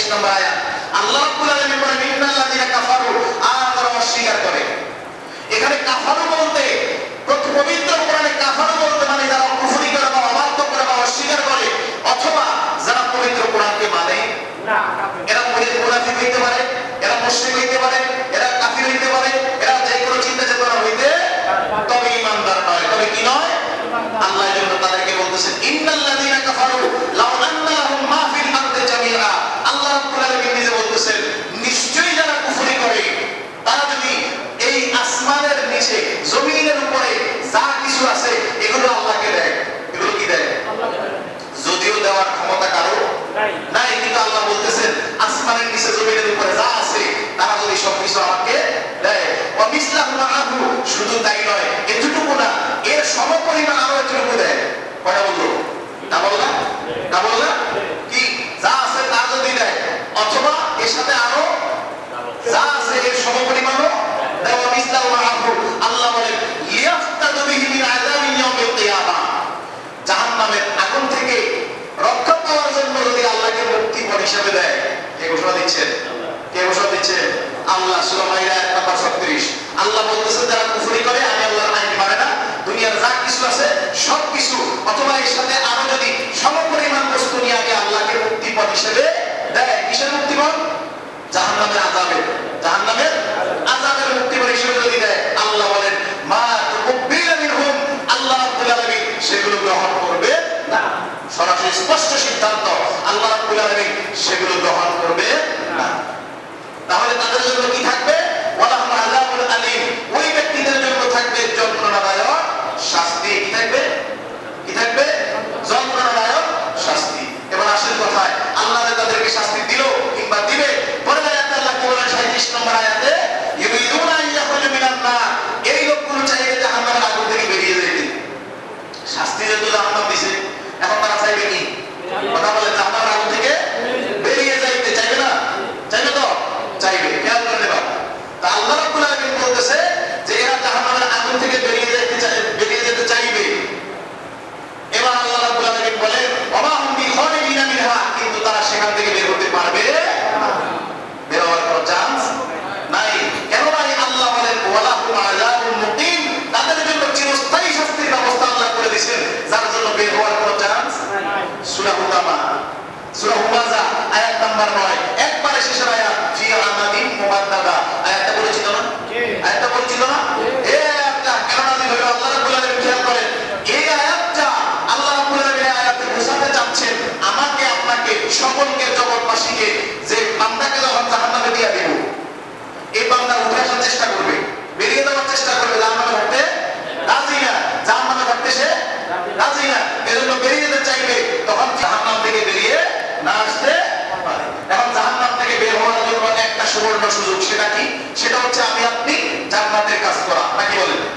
তেইশ নম্বর আয়াত আল্লাহ রাব্বুল আলামিন বলেন কাফারু আর তারা অস্বীকার করে। এখানে কাফারু বলতে পবিত্র কোরআনে কাফারু বলতে মানে যারা কুফরি করে বা অবাধ্য করে বা অস্বীকার করে অথবা যারা পবিত্র কোরআনকে মানে। না এরা মুনাফিক হইতে পারে এরা মুশরিক নাই কিন্তু আল্লাহ বলতেছেন, আসমানের নিচে জমিনের উপরে যা আছে, তারা যদি সবকিছু আমাকে দেয়। অমিসলাম মাহু শুধু তাই নয়, এতটুকু না, এর সমপরিমাণ আরও এতটুকু দেয়। কটা বলল? না বললাম না বললাম দিচ্ছেন কে বসত দিচ্ছেন আল্লাহ সুরামাইরা ছত্রিশ। আল্লাহ বলতেছে, যারা কুফরি করে, আমি আল্লাহর আইন মানে না। দুনিয়ার যা কিছু আছে, সব কিছু, অথবা এর সাথে আরও যদি সমপরিমাণ বস্তু নিয়ে আমি আল্লাহকে মুক্তিপদ হিসেবে দেয়, কিসের মুক্তিপদ জাহান নামের আজাবে জাহান নামের আজাবের মুক্তিপদ হিসেবে যদি দেয়, আল্লাহ বলেন, মা সেগুলো গ্রহণ করবে না। সরাসরি স্পষ্ট সিদ্ধান্ত, আল্লাহ সেগুলো গ্রহণ করবে সুবর্ণ সুযোগ সেটা কি? সেটা হচ্ছে আমি আপনি জান্নাতের কাজ করা নাকি বলেন?